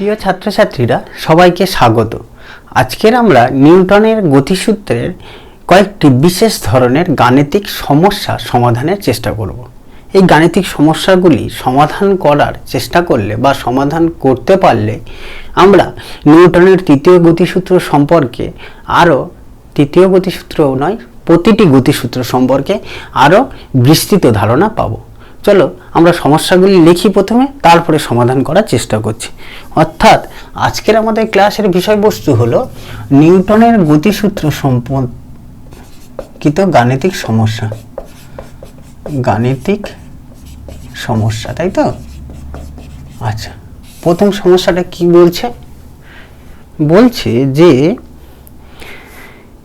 প্রিয় ছাত্রছাত্রীরা, সবাইকে স্বাগত। আজকের আমরা নিউটনের গতিসূত্রের কয়েকটি বিশেষ ধরনের গাণিতিক সমস্যা সমাধানের চেষ্টা করব। এই গাণিতিক সমস্যাগুলি সমাধান করার চেষ্টা করলে বা সমাধান করতে পারলে আমরা নিউটনের তৃতীয় গতিসূত্র সম্পর্কে আরও, তৃতীয় গতিসূত্রও নয়, প্রতিটি গতিসূত্র সম্পর্কে আরও বিস্তৃত ধারণা পাবো। চলো আমরা সমস্যাগুলি লিখি প্রথমে, তারপরে সমাধান করার চেষ্টা করছি। অর্থাৎ আজকের আমাদের ক্লাসের বিষয়বস্তু হলো নিউটনের গতিসূত্র সম্পর্কিত গাণিতিক সমস্যা। গাণিতিক সমস্যা, তাই তো? আচ্ছা প্রথম সমস্যাটা কি বলছে? বলছে যে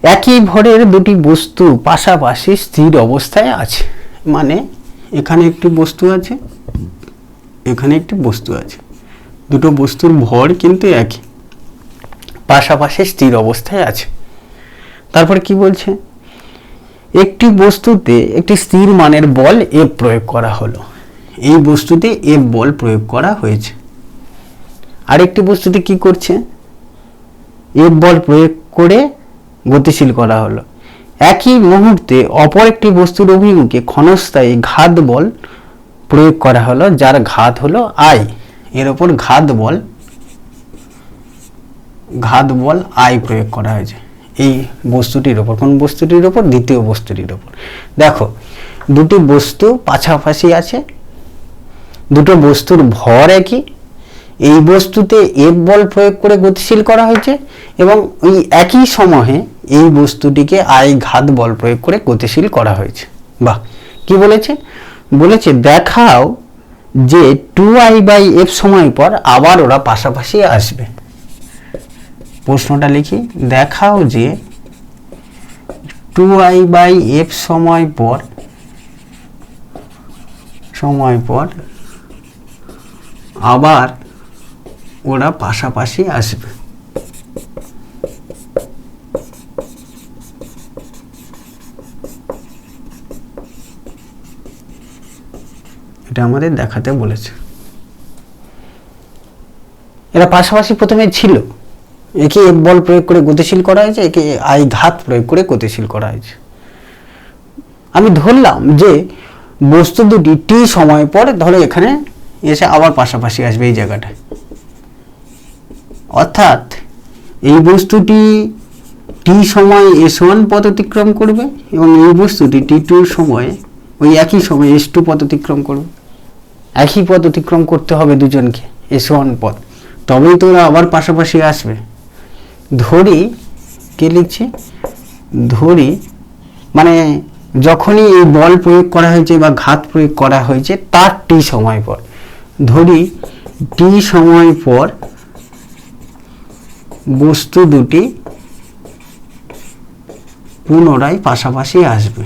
একই ভরের দুটি বস্তু পাশাপাশি স্থির অবস্থায় আছে। মানে এখানে একটি বস্তু আছে, এখানে একটি বস্তু আছে। দুটো বস্তুর ভর কিন্তু একই, পাশাপাশি স্থির অবস্থায় আছে। তারপর কি বলছে? একটি বস্তুতে একটি স্থির মানের বল এফ প্রয়োগ করা হলো। এই বস্তুতে এফ বল প্রয়োগ করা হয়েছে। আরেকটি বস্তুতে কি করছে? এফ বল প্রয়োগ করে গতিশীল করা হলো। একই মুহূর্তে অপর একটি বস্তুর অভিমুখে ক্ষণস্থায়ী ঘাত বল প্রয়োগ করা হলো, যার ঘাত হলো আই এর ওপর ঘাত বল ঘাত বল আই প্রয়োগ করা হয়েছে। এই বস্তুটির ওপর, কোন বস্তুটির ওপর? দ্বিতীয় বস্তুটির ওপর। দেখো, দুটি বস্তু পাশাপাশি আছে, দুটো বস্তুর ভর একই। এই বস্তুতে এফ বল প্রয়োগ করে গতিশীল করা হয়েছে এবং ওই একই সময়ে এই বস্তুটিকে আই ঘাত বল প্রয়োগ করে গতিশীল করা হয়েছে। বাহ, কি বলেছে? বলেছে, দেখাও যে টু আই বাই এফ সময় পর আবার ওরা পাশাপাশি আসবে। প্রশ্নটা লিখি, দেখাও যে টু আই বাই এফ সময় পর সময় পর আবার ওরা পাশাপাশি আসবে। এটা আমাদের দেখাতে বলেছে। এরা পাশাপাশি প্রথমে ছিল। একে এফ বল প্রয়োগ করে গতিশীল করা হয়েছে, একে আই ঘাত প্রয়োগ করে গতিশীল করা হয়েছে। আমি ধরলাম যে বস্তু দুটি টি সময় পর ধরো এখানে এসে আবার পাশাপাশি আসবে এই জায়গাটায়। অর্থাৎ এই বস্তুটি টি সময় এস ওয়ান পথ অতিক্রম করবে এবং এই বস্তুটি টি টুর সময় ওই একই সময় এস টু পথ অতিক্রম করবে। একই পথ অতিক্রম করতে হবে দুজনকে, এস ওয়ান পথ। তবেই তো ওরা আবার পাশাপাশি আসবে। ধরি, কে লিখছে? ধরি মানে যখনই এই বল প্রয়োগ করা হয়েছে বা ঘাত প্রয়োগ করা হয়েছে, তার টি সময় পর। ধরি টি সময় পর বস্তু দুটি পুনরায় পাশাপাশি আসবে।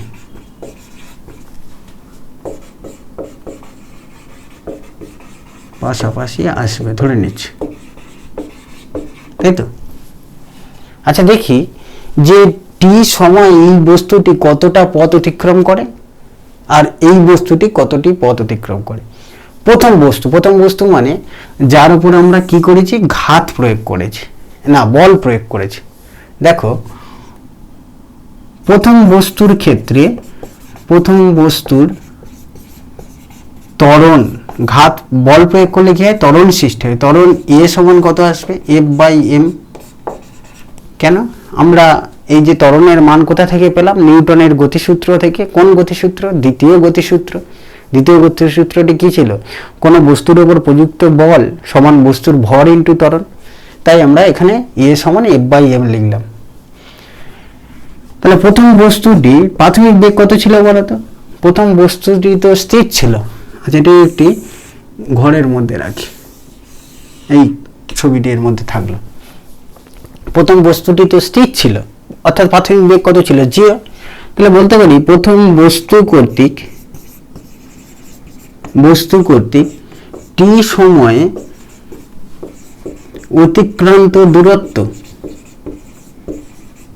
পাশাপাশি আসবে, ধরে নিচ্ছি। তাই তো? আচ্ছা দেখি যে টি সময় এই বস্তুটি কতটা পথ অতিক্রম করে আর এই বস্তুটি কতটি পথ অতিক্রম করে। প্রথম বস্তু প্রথম বস্তু মানে যার উপর আমরা কি করেছি? ঘাত প্রয়োগ করেছি। না, বল প্রয়োগ করেছি। দেখো, প্রথম বস্তুর ক্ষেত্রে, প্রথম বস্তুর ত্বরণ ঘাত বল প্রয়োগ করলে কি হয়? ত্বরণ সৃষ্টি হয়। ত্বরণ এ সমান কত আসবে? এফ বাই এম কেন? আমরা এই যে তরণের মান কোথা থেকে পেলাম? নিউটনের গতিসূত্র থেকে। কোন গতিসূত্র? দ্বিতীয় গতিসূত্র। দ্বিতীয় গতিসূত্রটি কী ছিল? কোনো বস্তুর উপর প্রযুক্ত বল সমান বস্তুর ভর ইন্টু ত্বরণ। তাই আমরা এখানে এ সমান এফ বাই এম লিখলাম। তাহলে প্রথম বস্তুটি প্রাথমিক বেগ কত ছিল বলতো? প্রথম বস্তুটি তো স্থির ছিল। আচ্ছা এটি একটি ঘরের মধ্যে রাখি। এই ছবিটি এর মধ্যে থাকল। প্রথম বস্তুটি তো স্থির ছিল, অর্থাৎ প্রাথমিক বেগ কত ছিল? জিরো। তাহলে বলতে পারি, প্রথম বস্তু কর্তৃক বস্তু কর্তৃক টি সময়ে অতিক্রান্ত দূরত্ব।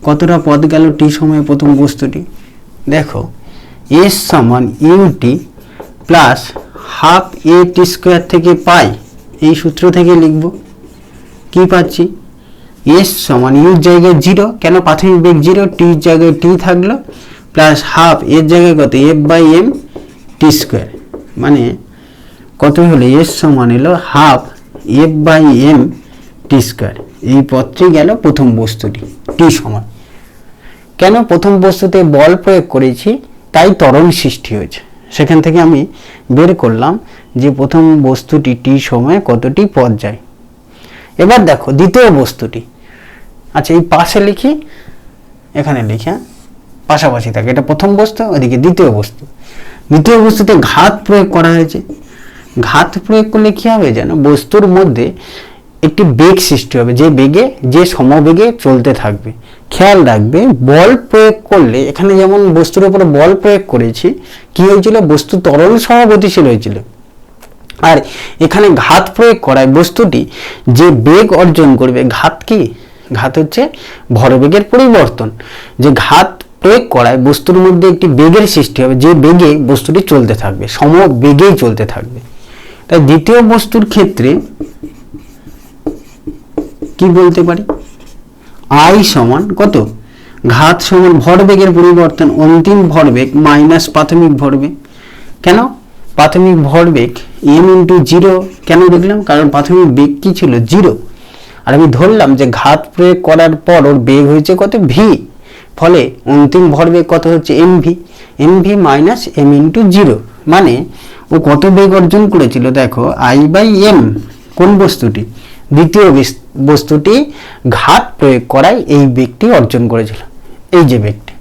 কতটা পথ গেল টি সময়ে প্রথম বস্তুটি? দেখো এস সমান u t plus half a t square থেকে পাই, এই সূত্র থেকে লিখব। কি পাচ্ছি? এস সমান ইউর জায়গায় জিরো কেন প্রাথমিক বেগ জিরো টির জায়গায় টি থাকল প্লাস হাফ এর জায়গায় কত? F by m t square মানে কত হলো? এস সমান এলো half f by m t square এই পত্রে গেল প্রথম বস্তুটি টি সমান। কেন প্রথম বস্তুতে বল প্রয়োগ করেছি? তাই ত্বরণ সৃষ্টি হয়েছে। সেখান থেকে আমি বের করলাম যে প্রথম বস্তুটি টি সময়ে কতটি পথ যায়। এবার দেখো দ্বিতীয় বস্তুটি। আচ্ছা এই পাশে লিখি, এখানে লিখি হ্যাঁ? পাশাপাশি থাকে। এটা প্রথম বস্তু, ওইদিকে দ্বিতীয় বস্তু। দ্বিতীয় বস্তুতে ঘাত প্রয়োগ করা হয়েছে। ঘাত প্রয়োগ করলে কী হবে যেন? বস্তুর মধ্যে একটি বেগ সৃষ্টি হবে, যে বেগে, যে সমবেগে চলতে থাকবে। খেয়াল রাখবে, বল প্রয়োগ করলে, এখানে যেমন বস্তুর উপরে বল প্রয়োগ করেছি, কি হয়েছিল? বস্তু তরল সহ হয়েছিল। আর এখানে ঘাত প্রয়োগ করায় বস্তুটি যে বেগ অর্জন করবে, ঘাত কি? ঘাত হচ্ছে ভরবেগের পরিবর্তন। যে ঘাত প্রয়োগ করায় বস্তুর মধ্যে একটি বেগের সৃষ্টি হবে, যে বেগে বস্তুটি চলতে থাকবে সম বেগেই চলতে থাকবে। তাই দ্বিতীয় বস্তুর ক্ষেত্রে কি বলতে পারি? আই সমান কত? ঘাত সমান ভরবেগের পরিবর্তন, অন্তিম ভরবেগ মাইনাস প্রাথমিক ভরবেগ। কেন? প্রাথমিক ভরবেগ এম ইন্টু জিরো কেন দেখলাম? কারণ প্রাথমিক বেগ কি ছিল? জিরো আর আমি ধরলাম যে ঘাত প্রয়োগ করার পর ওর বেগ হয়েছে কত? ভি ফলে অন্তিম ভরবেগ কত হচ্ছে? M v m v minus m into zero মানে ও কত বেগ অর্জন করেছিল? দেখো আই বাই এম কোন বস্তুটি? দ্বিতীয় বস্তুটি ঘাত প্রয়োগ করায় এই বেগটি অর্জন করেছিল। এই যে বেগটি।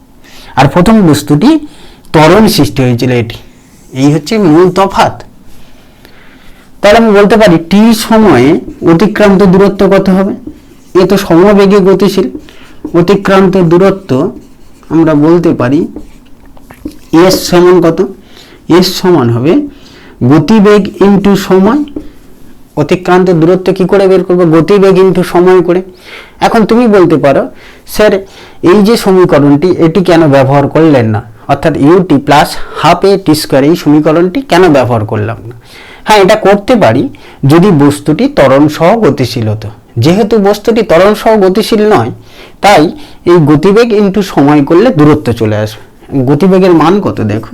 আর প্রথম বস্তুটি ত্বরণ সৃষ্টি হয়েছিল এটি। এই হচ্ছে মূল তফাৎ। তাহলে আমি বলতে পারি, টি সময়ে অতিক্রান্ত দূরত্ব কত হবে? এ তো সমবেগে গতিশীল। অতিক্রান্ত দূরত্ব আমরা বলতে পারি, এস সমান কত? এস সমান হবে গতিবেগ ইন্টু সময় অতিক্রান্ত দূরত্ব কি করে বের করব? গতিবেগ ইন্টু সময় করে। এখন তুমি বলতে পারো, স্যার, এই যে সমীকরণটি, এটি কেন ব্যবহার করলেন না? অর্থাৎ u t plus half a t square এই সমীকরণটি কেন ব্যবহার করলাম না? হ্যাঁ এটা করতে পারি যদি বস্তুটি ত্বরণ সহ গতিশীল হতো। যেহেতু বস্তুটি ত্বরণ সহ গতিশীল নয়, তাই এই গতিবেগ ইন্টু সময় করলে দূরত্ব চলে আসবে। গতিবেগের মান কত দেখো?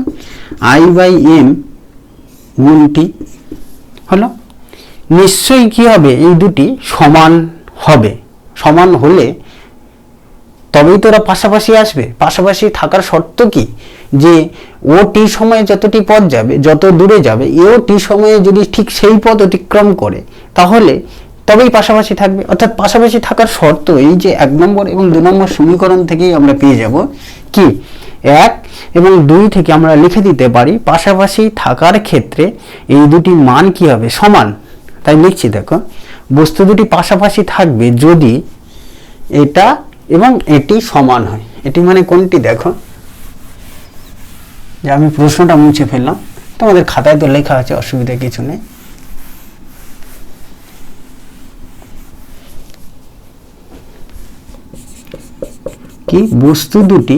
আই বাই এম গুণ টি হলো নিশ্চয়ই কি হবে? এই দুটি সমান হবে। সমান হলে তবেই তো ওরা পাশাপাশি আসবে। পাশাপাশি থাকার শর্ত কি? যে ও টি সময়ে যতটি পথ যাবে, যত দূরে যাবে এও টি সময়ে যদি ঠিক সেই পথ অতিক্রম করে, তাহলে তবেই পাশাপাশি থাকবে। অর্থাৎ পাশাপাশি থাকার শর্ত এই যে এক নম্বর এবং দু নম্বর সমীকরণ থেকেই আমরা পেয়ে যাব। কি? এক এবং দুই থেকে আমরা লিখে দিতে পারি, পাশাপাশি থাকার ক্ষেত্রে এই দুটি মান কি হবে? সমান। তাই লিখছি, দেখো। বস্তু দুটি পাশাপাশি থাকবে যদি এটা এবং এটি সমান হয়। এটি মানে কোনটি, দেখো। যে আমি প্রশ্নটা মুছে ফেললাম। তোমাদের খাতায় তো লেখা আছে, অসুবিধা কিছু নেই। কি? বস্তু দুটি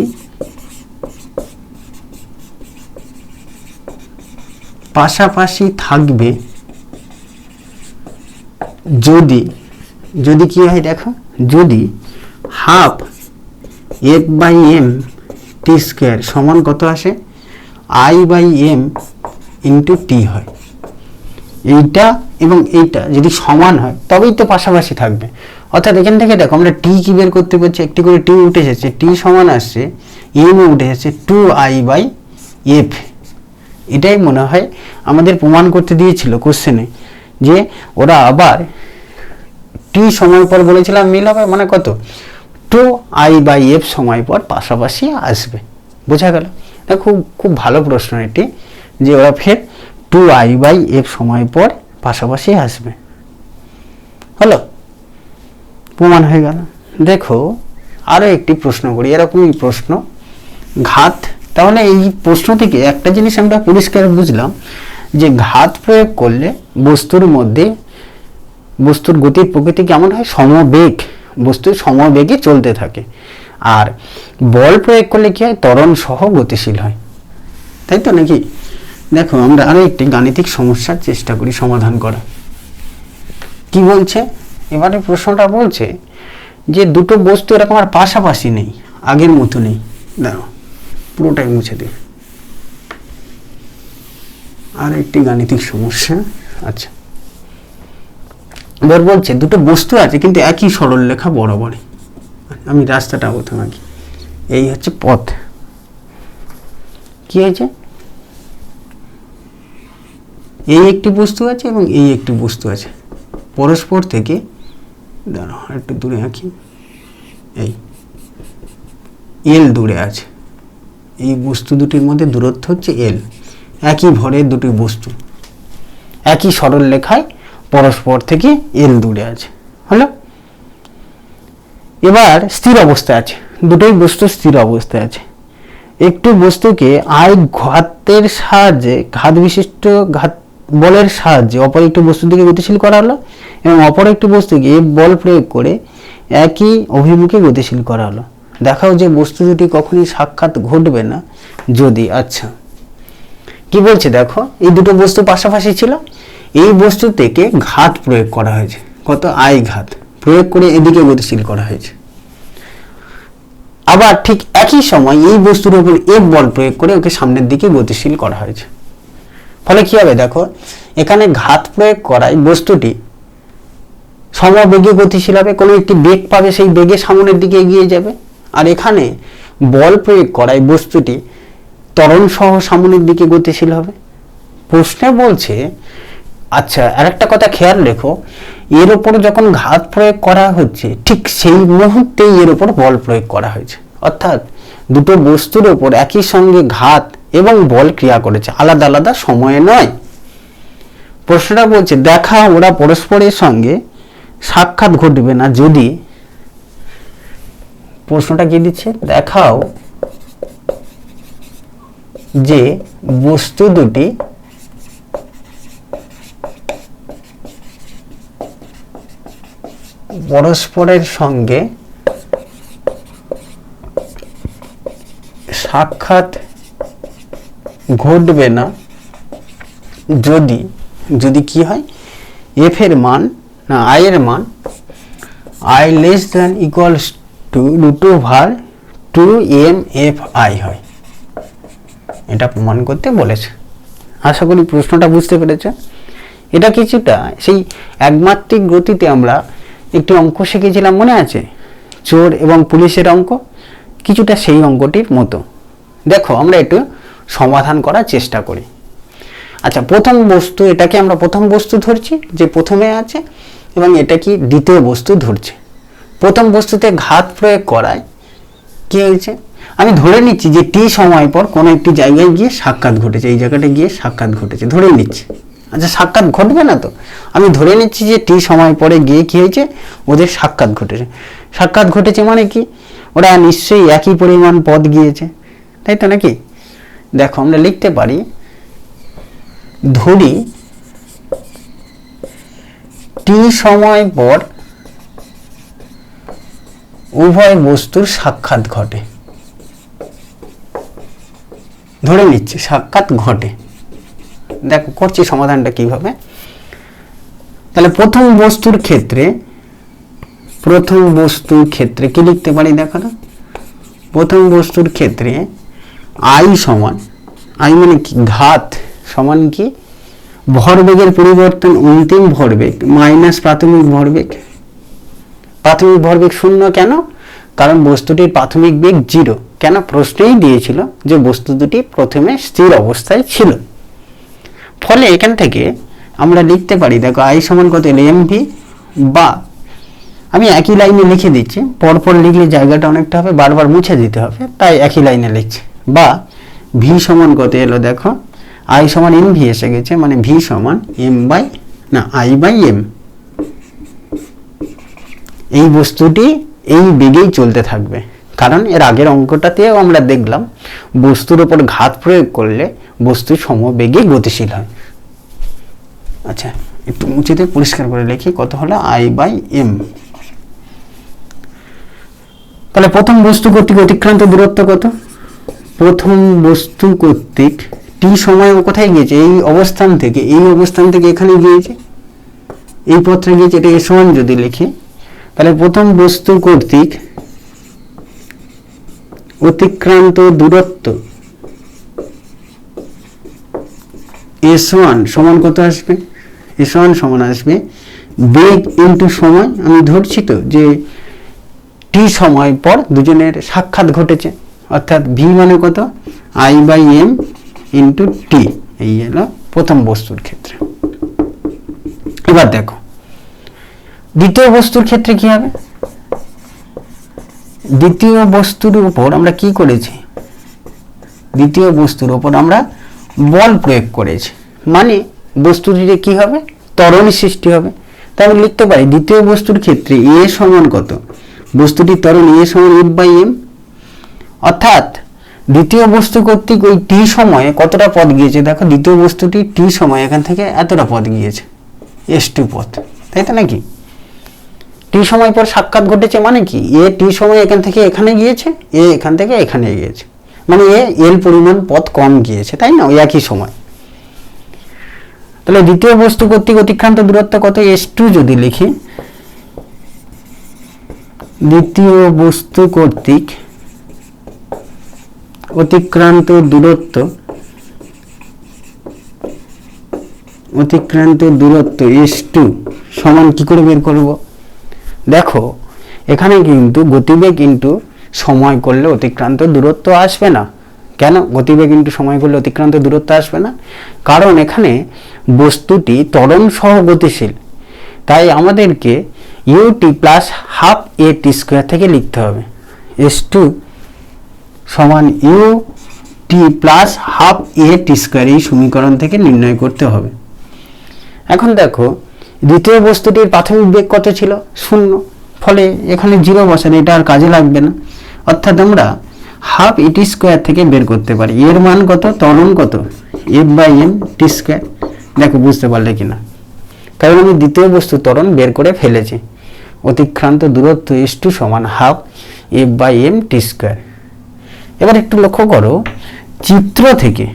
পাশাপাশি থাকবে যদি যদি কি হয় দেখো, যদি half F by M T square সমান কত আসে? I by M into T হয়। এইটা এবং এইটা যদি সমান হয়, তবেই তো পাশাপাশি থাকবে। অর্থাৎ এখান থেকে দেখো, আমরা টি কি বের করতে পারছি? একটি করে টি উঠে এসেছে টি সমান আসছে, এম উঠে এসেছে টু আই বাই এফ। এটাই মনে হয় আমাদের প্রমাণ করতে দিয়েছিল কোশ্চেনে। যে ওরা আবার টি সময় পর বলেছিলাম মিল হবে মানে কত? টু আই বাই এফ সময় পর পাশাপাশি আসবে। বোঝা গেল? খুব খুব ভালো প্রশ্ন এটি, যে ওরা ফের টু আই বাই এফ সময় পর পাশাপাশি আসবে। হলো? প্রমাণ হয়ে গেল। দেখো আরও একটি প্রশ্ন করি, এরকমই প্রশ্ন। ঘাত, তাহলে এই প্রশ্ন থেকে একটা জিনিস আমরা পরিষ্কার বুঝলাম। যে ঘাত প্রয়োগ করলে বস্তুর মধ্যে, বস্তুর গতির প্রকৃতি কেমন হয়? সমবেগ। বস্তু সমবেগে চলতে থাকে। আর বল প্রয়োগ করলে কি হয়? ত্বরণ সহ গতিশীল হয়। তাই তো নাকি? দেখো, আমরা আরও একটি গাণিতিক সমস্যার চেষ্টা করি সমাধান করা। কি বলছে? এবারে প্রশ্নটা বলছে যে দুটো বস্তু এরকম আর পাশাপাশি নেই, আগের মতো নেই। দাঁড়াও, পুরোটাই মুছে দিই। আর একটি গাণিতিক সমস্যা। আচ্ছা। এবার বলছে দুটো বস্তু আছে কিন্তু একই সরল লেখা বরাবর আমি রাস্তাটা প্রথম আঁকি এই হচ্ছে পথ। কি হয়েছে? এই একটি বস্তু আছে এবং এই একটি বস্তু আছে। পরস্পর থেকে দাঁড়াও একটু দূরে আঁকি। এই এল দূরে আছে। এই বস্তু দুটির মধ্যে দূরত্ব হচ্ছে এল একই ভরের দুটি বস্তু। একই সরল লেখায় পরস্পর থেকে এল দূরে আছে। হলো? এবার স্থির অবস্থায় আছে। দুটোই বস্তু স্থির অবস্থায় আছে। একটি বস্তুকে আই ঘাতের সাহায্যে, ঘাত বিশিষ্ট ঘাত বলের সাহায্যে অপর একটি বস্তুটিকে গতিশীল করা হলো এবং অপর একটি বস্তুকে বল প্রয়োগ করে একই অভিমুখে গতিশীল করা হলো। দেখাও যে বস্তু দুটি কখনই সাক্ষাৎ ঘটবে না যদি আচ্ছা। কি বলছে দেখো, এই দুটো বস্তু পাশাপাশি ছিল। এই বস্তু থেকে ঘাত প্রয়োগ করা হয়েছে। কত? আই ঘাত। প্রয়োগ করে এদিকে গতিশীল করা হয়েছে। আবার ঠিক একই সময় এই বস্তুর উপর এফ বল প্রয়োগ করে ওকে সামনের দিকে গতিশীল করা হয়েছে। ফলে কি হবে দেখো, এখানে ঘাত প্রয়োগ করায় বস্তুটি সমবেগে গতিশীল হবে, কোনো একটি বেগ পাবে, সেই বেগে সামনের দিকে এগিয়ে যাবে। আর এখানে বল প্রয়োগ করায় বস্তুটি ত্বরণ সহ সামনের দিকে গতিশীল হবে? প্রশ্নে বলছে আচ্ছা আর একটা কথা খেয়াল রেখো, এর ওপর যখন ঘাত প্রয়োগ করা হচ্ছে, ঠিক সেই মুহূর্তেই এর ওপর বল প্রয়োগ করা হয়েছে। অর্থাৎ দুটো বস্তুর ওপর একই সঙ্গে ঘাত এবং বল ক্রিয়া করেছে, আলাদা আলাদা সময়ে নয়। প্রশ্নটা বলছে, দেখা ওরা পরস্পরের সঙ্গে সাক্ষাৎ ঘটবে না, যদি প্রশ্নটা কি দিচ্ছে? দেখাও। যে বস্তু দুটি পরস্পরের সঙ্গে সাক্ষাৎ ঘটবে না, যদি যদি কি হয়? এফ এর মান না আই এর মান I less than equals to root over two M F I হয়। এটা প্রমাণ করতে বলেছে। আশা করি প্রশ্নটা বুঝতে পেরেছে। এটা কিছুটা সেই একমাত্রিক গতিতে আমরা একটি অঙ্ক শিখেছিলাম, মনে আছে? চোর এবং পুলিশের অঙ্ক। কিছুটা সেই অঙ্কটির মতো। দেখো, আমরা একটু সমাধান করার চেষ্টা করি। আচ্ছা প্রথম বস্তু, এটাকে আমরা প্রথম বস্তু ধরছি, যে প্রথমে আছে, এবং এটা কি দ্বিতীয় বস্তু ধরছে। প্রথম বস্তুতে ঘাত প্রয়োগ করায় কী হয়েছে? আমি ধরে নিচ্ছি যে টি সময় পর কোনো একটি জায়গায় গিয়ে সাক্ষাৎ ঘটেছে, এই জায়গাটা গিয়ে সাক্ষাৎ ঘটেছে ধরে নিচ্ছি। আচ্ছা সাক্ষাৎ ঘটবে না তো? আমি ধরে নিচ্ছি যে টি সময় পরে গিয়ে কি হয়েছে? ওদের সাক্ষাৎ ঘটেছে। সাক্ষাৎ ঘটেছে মানে কি? ওরা নিশ্চয়ই একই পরিমাণ পদ গিয়েছে, তাই তো নাকি? দেখো, আমরা লিখতে পারি, ধরি টি সময় পর উভয় বস্তুর সাক্ষাৎ ঘটে। ধরে নিচ্ছি, সাক্ষাৎ ঘটে। দেখো, করছি সমাধানটা কীভাবে? তাহলে প্রথম বস্তুর ক্ষেত্রে, প্রথম বস্তুর ক্ষেত্রে কি লিখতে পারি দেখো না? প্রথম বস্তুর ক্ষেত্রে আই সমান, আই মানে কি? ঘাত সমান কি? ভরবেগের পরিবর্তন অন্তিম ভরবেগ মাইনাস প্রাথমিক ভরবেগ। প্রাথমিক ভরবেগ শূন্য কেন? কারণ বস্তুটির প্রাথমিক বেগ জিরো। কেন প্রশ্নেই দিয়েছিল যে বস্তু দুটি প্রথমে স্থির অবস্থায় ছিল। ফলে এখান থেকে আমরা লিখতে পারি, দেখো আই সমান কত এল এম ভি বা আমি একই লাইনে লিখে দিচ্ছি, পরপর লিখলে জায়গাটা অনেকটা হবে, বারবার মুছে দিতে হবে, তাই একই লাইনে লিখছি। বা ভি সমান কত এলো, দেখো আই সমান এম ভি এসে গেছে মানে ভি সমান এম বাই, না আই বাই এম এই বস্তুটি এই বেগেই চলতে থাকবে। কারণ এর আগের অঙ্কটাতেও আমরা দেখলাম বস্তুর ওপর ঘাত প্রয়োগ করলে বস্তু সমবেগে গতিশীল হয়। আচ্ছা একটু মুচিতে পরিষ্কার করে লিখি কত হলো? আই বাই এম তাহলে প্রথম বস্তু কর্তৃক অতিক্রান্ত দূরত্ব কত? প্রথম বস্তু কর্তৃক টি সময় কোথায় গিয়েছে? এই অবস্থান থেকে, এই অবস্থান থেকে এখানে গিয়েছে। এই পথটা গিয়েছে, এটা এস ওয়ান যদি লিখি। তাহলে প্রথম বস্তু কর্তৃক অতিক্রান্ত দূরত্ব। এস ওয়ান সমান কত আসবে? এস ওয়ান সমান আসবে বেগ ইন্টু সময়। আমি ধরছি তো যে টি সময় পর দুজনের সাক্ষাৎ ঘটেছে। অর্থাৎ ভি মানে কত? I by M into T এই হলো প্রথম বস্তুর ক্ষেত্রে। এবার দেখো, দ্বিতীয় বস্তুর ক্ষেত্রে কি হবে? দ্বিতীয় বস্তুর উপর আমরা কি করেছি? দ্বিতীয় বস্তুর উপর আমরা বল প্রয়োগ করেছি। মানে বস্তুটিতে কি হবে? ত্বরণ সৃষ্টি হবে। তাই আমি লিখতে পারি, দ্বিতীয় বস্তুর ক্ষেত্রে এ সমান কত? বস্তুটির ত্বরণ এ সমান এফ বাই এম অর্থাৎ দ্বিতীয় বস্তু কর্তৃক ওই টি সময়ে কতটা পথ গিয়েছে? দেখো, দ্বিতীয় বস্তুটি টি সময় এখান থেকে এতটা পথ গিয়েছে। এস টু পথ তাই তো নাকি? টি সময় পর সাক্ষাৎ ঘটেছে মানে কি? এ টি সময় এখান থেকে এখানে গিয়েছে, এ এখান থেকে এখানে গিয়েছে। মানে এ এল পরিমাণ পথ কম গিয়েছে, তাই না? ওই একই সময়। তাহলে দ্বিতীয় বস্তু কর্তৃক অতিক্রান্ত দূরত্ব কত? এস টু যদি লিখি, দ্বিতীয় বস্তু কর্তৃক অতিক্রান্ত দূরত্ব অতিক্রান্ত দূরত্ব এস টু সমান কি করে বের করব? দেখো, এখানে কিন্তু গতিবেগ ইন্টু সময় করলে অতিক্রান্ত দূরত্ব আসবে না। কেন? গতিবেগ ইন্টু সময় করলে অতিক্রান্ত দূরত্ব আসবে না? কারণ এখানে বস্তুটি ত্বরণ সহ গতিশীল। তাই আমাদেরকে U T plus half A T square থেকে লিখতে হবে। এস টু সমান U T plus half A T square এই সমীকরণ থেকে নির্ণয় করতে হবে। এখন দেখো দ্বিতীয় বস্তুটির প্রাথমিক বেগ কত ছিল? শূন্য। ফলে এখানে জিরো বসান এটা আর কাজে লাগবে না। অর্থাৎ আমরা হাফ ইটি স্কোয়ার থেকে বের করতে পারি। এর মান কত? ত্বরণ কত? F by M T square দেখো, বুঝতে পারলে কিনা? কারণ আমি দ্বিতীয় বস্তু ত্বরণ বের করে ফেলেছি। অতিক্রান্ত দূরত্ব এস টু সমান half F by M T square এবার একটু লক্ষ্য করো, চিত্র থেকে।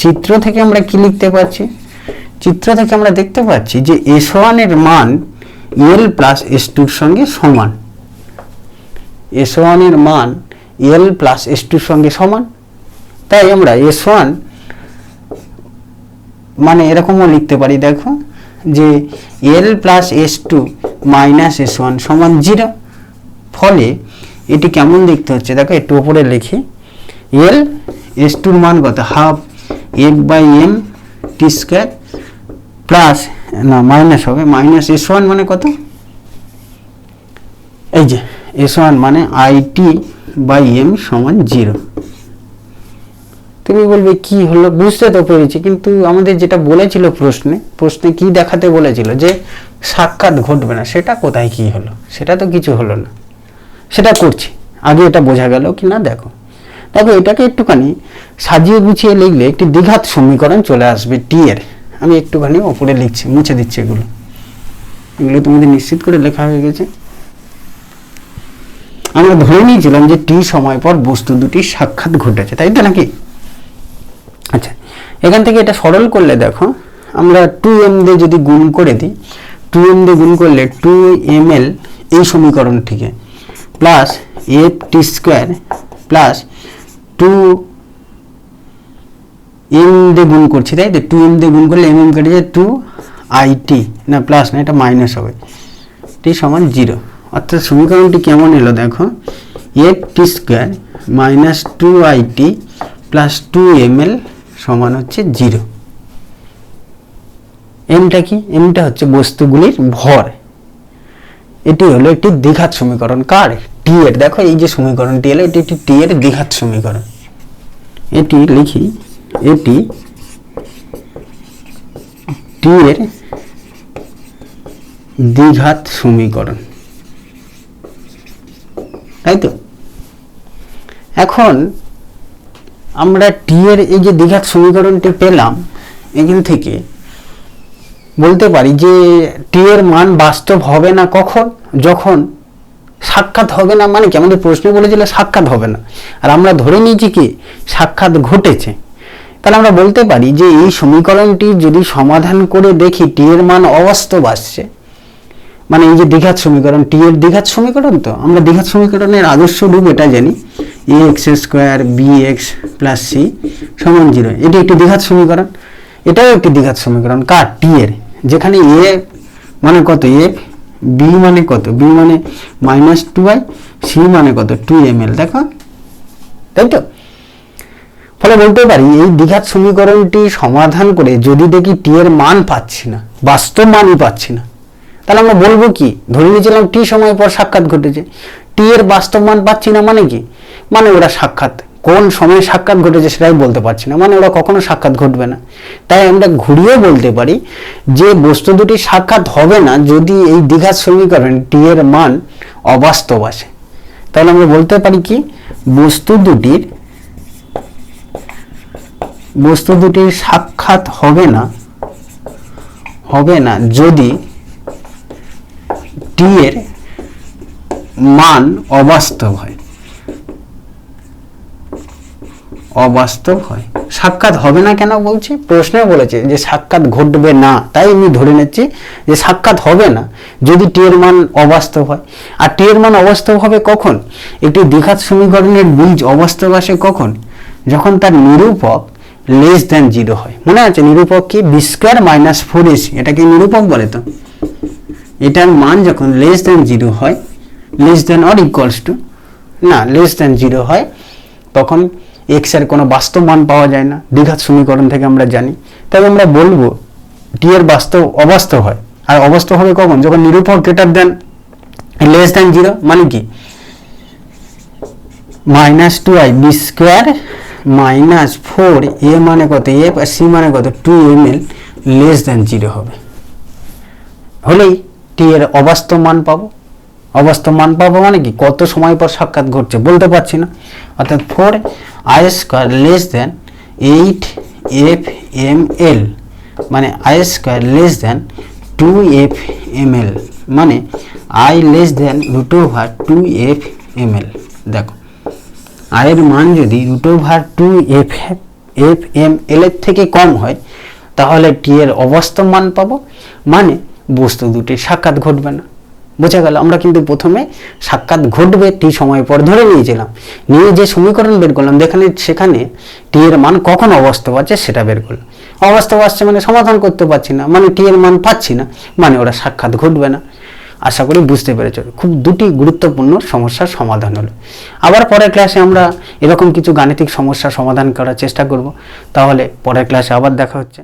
চিত্র থেকে আমরা কি লিখতে পারছি? চিত্র থেকে আমরা দেখতে পাচ্ছি যে এস ওয়ানের মান এল প্লাস এস টুর সঙ্গে সমান। এস ওয়ানের মান এল প্লাস এস টুর সঙ্গে সমান। তাই আমরা এস ওয়ান মানে এরকমও লিখতে পারি, দেখো, যে L plus S two minus S one সমান জিরো ফলে এটি কেমন দেখতে হচ্ছে? দেখো, একটু ওপরে লিখি। এল এস টুর মান কত? Half F by M T square plus, না মাইনাস হবে মাইনাস এস ওয়ান মানে কত? এই যে এস ওয়ান মানে আই টি বাই এম সমান জিরো তুমি বলবে, কি হলো? বুঝতে তো পেরেছি, কিন্তু আমাদের যেটা বলেছিল প্রশ্নে প্রশ্নে কি দেখাতে বলেছিল যে সাক্ষাৎ ঘটবে না, সেটা কোথায় কি হলো? সেটা তো কিছু হলো না। সেটা করছি। আগে এটা বোঝা গেল কি না, দেখো। দেখো, এটাকে একটুখানি সাজিয়ে গুছিয়ে লিখলে একটি দ্বিঘাত সমীকরণ চলে আসবে টি এর। আমি একটুখানি ওপরে লিখছি, মুছে দিচ্ছি এগুলো। এগুলো তোমাদের নিশ্চিত করে লেখা হয়ে গেছে। আমরা ধরে নিয়েছিলাম যে টি সময় পর বস্তু দুটি সাক্ষাৎ ঘটেছে, তাই তো নাকি? আচ্ছা এখান থেকে এটা সরল করলে দেখো, আমরা টু এম দিয়ে যদি গুণ করে দিই, টু এম দিয়ে গুণ করলে টু এম এল এই সমীকরণ থেকে, plus F T square, plus two M দিয়ে গুণ করছি, তাই তো? টু এম দিয়ে গুণ করলে এম এম কেটে যায় টু আই টি না প্লাস না, এটা মাইনাস হবে। টি সমান জিরো অর্থাৎ সমীকরণটি কেমন এলো দেখো? F T square minus two I T plus two M L সমান হচ্ছে জিরো এমটা কি? এমটা হচ্ছে বস্তুগুলির ভর। এটি হলো একটি দ্বিঘাত সমীকরণ। কার? টি এর। দেখো এই যে সমীকরণটি এলো, এটি একটি টি এর দ্বিঘাত সমীকরণ। এটি লিখি এটি টি এর দ্বিঘাত সমীকরণ। তাই তো? এখন আমরা টি এর এই যে দ্বিঘাত সমীকরণটি পেলাম, এখান থেকে বলতে পারি যে টি এর মান বাস্তব হবে না কখন? যখন সাক্ষাৎ হবে না মানে কি? আমাদের প্রশ্ন বলেছিল সাক্ষাৎ হবে না। আর আমরা ধরে নিয়েছি কি? সাক্ষাৎ ঘটেছে। তাহলে আমরা বলতে পারি যে এই সমীকরণটি যদি সমাধান করে দেখি টি এর মান অবাস্তব আসছে। মানে এই যে দ্বিঘাত সমীকরণ টি এর দ্বিঘাত সমীকরণ তো? আমরা দ্বিঘাত সমীকরণের আদর্শ রূপ এটা জানি। A X square B X plus C সমান জিরো এটি একটি দ্বিঘাত সমীকরণ। এটাও একটি দ্বিঘাত সমীকরণ। কার? টি এর। যেখানে এ মানে কত? এ বি মানে কত? বি মানে মাইনাস টু আই সি মানে কত? টু এম এল দেখো? তাই তো? ফলে বলতে পারি, এই দ্বিঘাত সমীকরণটি সমাধান করে যদি দেখি টি এর মান পাচ্ছি না, বাস্তব মানই পাচ্ছি না, তাহলে আমরা বলব কি? ধরে নিয়েছিলাম টি সময় পর সাক্ষাৎ ঘটেছে টি এর বাস্তব মান পাচ্ছি না মানে কি? মানে ওরা সাক্ষাৎ, কোন সময়ে সাক্ষাৎ ঘটেছে সেটাই বলতে পারছি না মানে ওরা কখনো সাক্ষাৎ ঘটবে না। তাই আমরা ঘুরিয়ে বলতে পারি যে বস্তু দুটি সাক্ষাৎ হবে না যদি এই দ্বিঘাত সমীকরণ টি এর মান অবাস্তব আসে। তাহলে আমরা বলতে পারি কি? বস্তু দুটির বস্তু দুটির সাক্ষাৎ হবে না হবে না যদি টি এর মান অবাস্তব হয়। অবাস্তব হয়। সাক্ষাৎ হবে না কেন বলছি? প্রশ্নে বলেছে যে সাক্ষাৎ ঘটবে না, তাই আমি ধরে নিচ্ছি যে সাক্ষাৎ হবে না যদি টি এর মান অবাস্তব হয়। আর টি এর মান অবাস্তব হবে কখন? একটি দ্বিঘাত সমীকরণের বীজ অবাস্তব আসে কখন? যখন তার নিরূপক লেস দেন জিরো হয়। মনে আছে নিরূপক কি? B square minus four AC এটাকে নিরূপক বলে তো। এটার মান যখন লেস দেন জিরো হয় less than or equals to না লেস দেন জিরো হয়, তখন এক্সের কোনো বাস্তব মান পাওয়া যায় না। দ্বিঘাত সমীকরণ থেকে আমরা জানি। তবে আমরা বলব টি এর বাস্তব অবাস্তব হয়। আর অবাস্তব হবে কখন? যখন নিরূপক greater than less than zero মানে কি? Minus two I B square minus four A মানে কত? এ সি মানে কত? Two M L less than zero হবে। হলেই টি এর অবাস্তব মান পাবো। অবাস্তব মান পাবো মানে কি? কত সময় পর সাক্ষাৎ ঘটছে বলতে পারছি না। অর্থাৎ four I square less than eight F M L. মানে I square less than two F M L. মানে I less than root over two F M L. দেখো আয়ের মান যদি root over two F F M L এর থেকে কম হয়, তাহলে টি এর অবাস্তব মান পাবো। মানে বস্তু দুটি সাক্ষাৎ ঘটবে না। বোঝা গেল, আমরা কিন্তু প্রথমে সাক্ষাৎ ঘটবে টি সময় পর ধরে নিয়েছিলাম। নিয়ে যে সমীকরণ বের করলাম, দেখানে সেখানে টি এর মান কখন অবাস্তব আছে সেটা বের করলাম। অবাস্তব আসছে মানে সমাধান করতে পারছি না মানে টি এর মান পাচ্ছি না মানে ওরা সাক্ষাৎ ঘটবে না। আশা করি বুঝতে পেরেছ। খুব দুটি গুরুত্বপূর্ণ সমস্যার সমাধান হলো। আবার পরের ক্লাসে আমরা এরকম কিছু গাণিতিক সমস্যা সমাধান করার চেষ্টা করব। তাহলে পরের ক্লাসে আবার দেখা হচ্ছে।